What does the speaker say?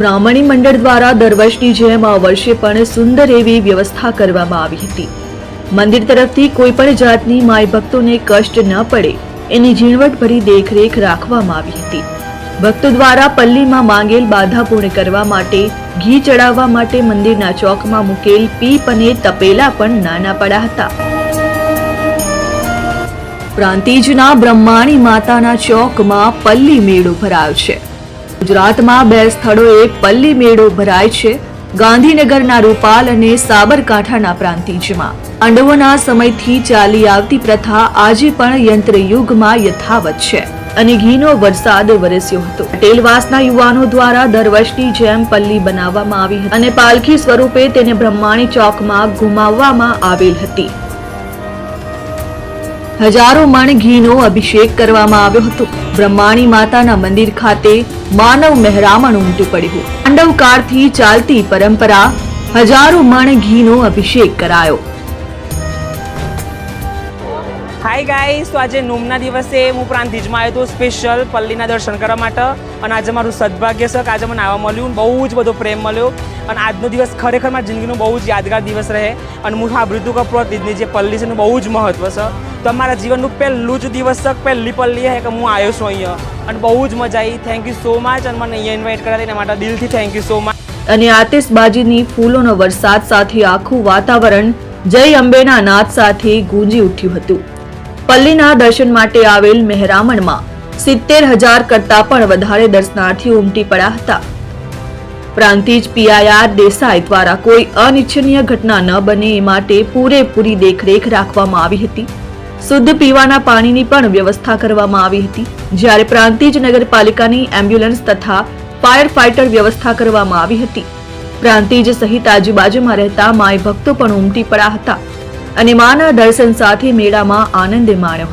બ્રાહ્મણી મંડળ દ્વારા દર વર્ષની જેમ આ વર્ષે પણ સુંદર એવી વ્યવસ્થા કરવામાં આવી હતી. મંદિર તરફથી કોઈ પણ જાતની માય ભક્તોને કષ્ટ ન પડે, એની ઝીણવટભરી દેખરેખ રાખવામાં આવી હતી. ભક્તો દ્વારા પલ્લીમાં માંગેલ બાધા પૂર્ણ કરવા માટે, ઘી ચડાવવા માટે મંદિરના ચોકમાં મૂકેલ પીપ અને તપેલા પણ નાના પડ્યા હતા. પ્રાંતિજના બ્રહ્માણી માતાના ચોકમાં પલ્લી મેળો ભરાયો છે. ગુજરાતમાં બે સ્થળોએ પલ્લી મેળો ભરાય છે. ગાંધીનગરના રૂપાલ અને સાબરકાંઠાના પ્રાંતિજમાં. પાંડવોના સમયથી ચાલી આવતી પ્રથા આજે પણ યંત્રયુગમાં યથાવત છે. અને ઘીનો વરસાદ વરસ્યો હતો. પટેલવાસના યુવાનો દ્વારા દર વર્ષની જેમ પલ્લી બનાવવામાં આવી હતી અને પાલખી સ્વરૂપે તેને બ્રહ્માણી ચોકમાં ગુમાવવામાં આવેલ હતી. હજારો મણ ઘીનો અભિષેક કરવામાં આવ્યો હતો. બ્રહ્માણી માતાના મંદિર ખાતે માનવ મહેરામણ ઉમટી પડ્યું. પાંડવકાળથી ચાલતી પરંપરા હજારો મણ ઘીનો અભિષેક કરાયો. હાય ગાઈસ તો આજે નોમના દિવસે હું પ્રાંતિજમાં આવ્યો હતો સ્પેશિયલ પલ્લીના દર્શન કરવા માટે. અને આજે મારું સદભાગ્ય છે કે આજે મને આવવા મળ્યું બહુ જ બધો પ્રેમ મળ્યો. અને આજનો દિવસ ખરેખર મારી જિંદગીનો બહુ જ યાદગાર દિવસ રહે. અને હું સાંભળ્યું હતું કે પ્રતિજની જે પલ્લી છે એનું બહુ જ મહત્ત્વ છે. તો મારા જીવનનું પહેલું જ દિવસ પહેલી પલ્લી હે કે હું આવ્યો છું અહીંયા. અને બહુ જ મજા આવી. થેન્ક યુ સો મચ અને મને અહીંયા ઇન્વાઇટ કર્યા એના માટે દિલથી થેન્ક યુ સો મચ અને આતિશબાજીની ફૂલોનો વરસાદ સાથે આખું વાતાવરણ જય અંબેના નાદ સાથે ગુંજી ઉઠ્યું હતું. પલ્લીના દર્શન માટે આવેલ મહેરામણમાં સિત્તેર હજાર કરતા પણ વધારે દર્શનાર્થીઓ ઉમટી પડ્યા હતા. પ્રાંતિજ પીઆઈઆર દેસાઈ દ્વારા કોઈ અનિચ્છનીય ઘટના ન બને એ માટે પૂરેપૂરી દેખરેખ રાખવામાં આવી હતી. શુદ્ધ પીવાના પાણીની પણ વ્યવસ્થા કરવામાં આવી હતી. જ્યારે પ્રાંતિજ નગરપાલિકાની એમ્બ્યુલન્સ તથા ફાયર ફાઇટર વ્યવસ્થા કરવામાં આવી હતી. પ્રાંતિજ સહિત આજુબાજુમાં રહેતા માય ભક્તો પણ ઉમટી પડ્યા હતા. અને માના દર્શન સાથે મેળામાં આનંદ માણ્યો